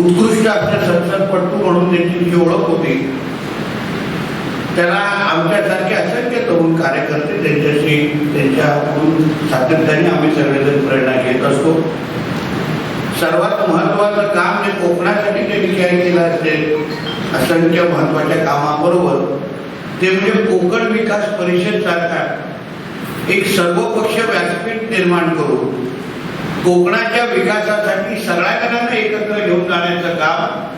उत्कृष्ट आपल्या संसदपटू म्हणून त्यांची जी ओळख होती. त्याला आमच्यासारखे असंख्य तरुण कार्यकर्ते त्यांच्याशी त्यांच्याकडून सातत्याने आम्ही सगळेजण प्रेरणा घेत असतो. सर्वात महत्वाचं काम जे कोकणासाठी त्यांनी काय केलं असेल असंख्य महत्त्वाच्या कामाबरोबर ते म्हणजे कोकण विकास परिषद सारखा एक सर्वपक्षीय व्यासपीठ निर्माण करून कोकणाच्या विकासासाठी सगळ्या जणांना एकत्र घेऊन जाण्याचं काम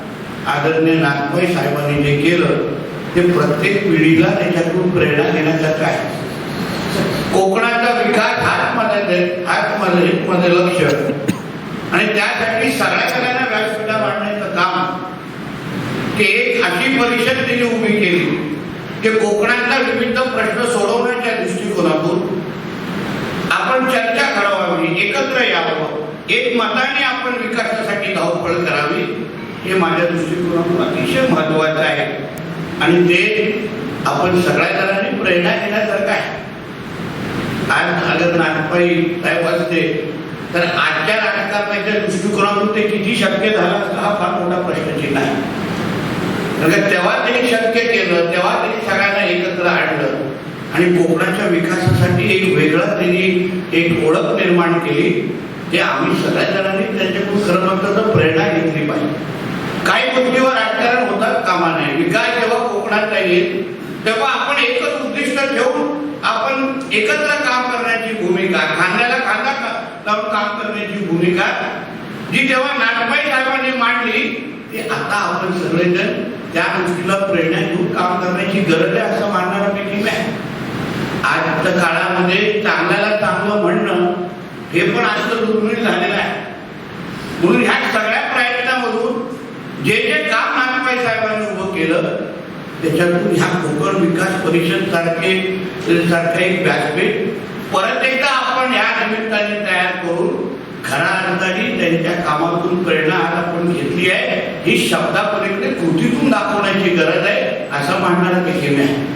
आदरणीय नागमय साहेबांनी जे केलं ते प्रत्येक पिढीला त्याच्यातून प्रेरणा घेण्यासारखं आहे. कोकणाचा विकास हातमध्ये हातमध्ये मध्ये लक्ष. आणि त्यासाठी सगळ्या जणांना व्यासपीठा मांडण्याचं काम. ते एक अशी परिषद त्यांनी उभी केली की कोकणातला विविध प्रश्न सोडवण्याच्या दृष्टिकोनातून एकत्र यावं. एक मताने आपण विकासासाठी धावपळ करावी हे माझ्या दृष्टिकोनातून अतिशय महत्वाचं आहे. आणि ते आपण सगळ्या जणांनी प्रेरणा घेण्यासारखं आहे. आज झालं नागपाई काय वाचते तर आजच्या राजकारणाच्या दृष्टिकोनातून ते किती शक्य झालं हा फार मोठा प्रश्नचिन्ह आहे. तेव्हा त्यांनी शक्य केलं तेव्हा त्यांनी सगळ्यांना एकत्र आणलं आणि कोकणाच्या विकासासाठी एक वेगळा त्यांनी एक ओळख निर्माण केली ते आम्ही सगळ्या जणांनी त्यांच्याकडून खरं म्हणतात प्रेरणा घेतली पाहिजे. काही गोष्टीवर राजकारण होतात कामा नाही. विकास जेव्हा कोकणात येईल तेव्हा आपण एकच उद्दिष्ट ठेवून आपण एकत्र काम करण्याची भूमिका खांद्याला खांदा का- लावून काम करण्याची भूमिका जी तेव्हा नाटबाई साहेबांनी मांडली ती आता आपण सगळेजण त्या गोष्टीला प्रेरणा घेऊन काम करण्याची गरज आहे असं मानणाऱ्यापैकी आता काळामध्ये चांगल्याला चांगलं म्हणणं हे पण आजचं दुर्मिळ झालेलं आहे. म्हणून ह्या सगळ्या प्रयत्नामधून जे जे काम नागपाई साहेबांनी उभं केलं त्याच्यातून ह्या कोकण विकास परिषद सारखे सारखे एक व्यासपीठ परत एकदा आपण ह्या निमित्ताने तयार करून खऱ्या अर्थाने त्यांच्या कामातून प्रेरणा आज आपण घेतली आहे ही शब्दापलीकडे कृतीतून दाखवण्याची गरज आहे असं मांडणारा पैकी आहे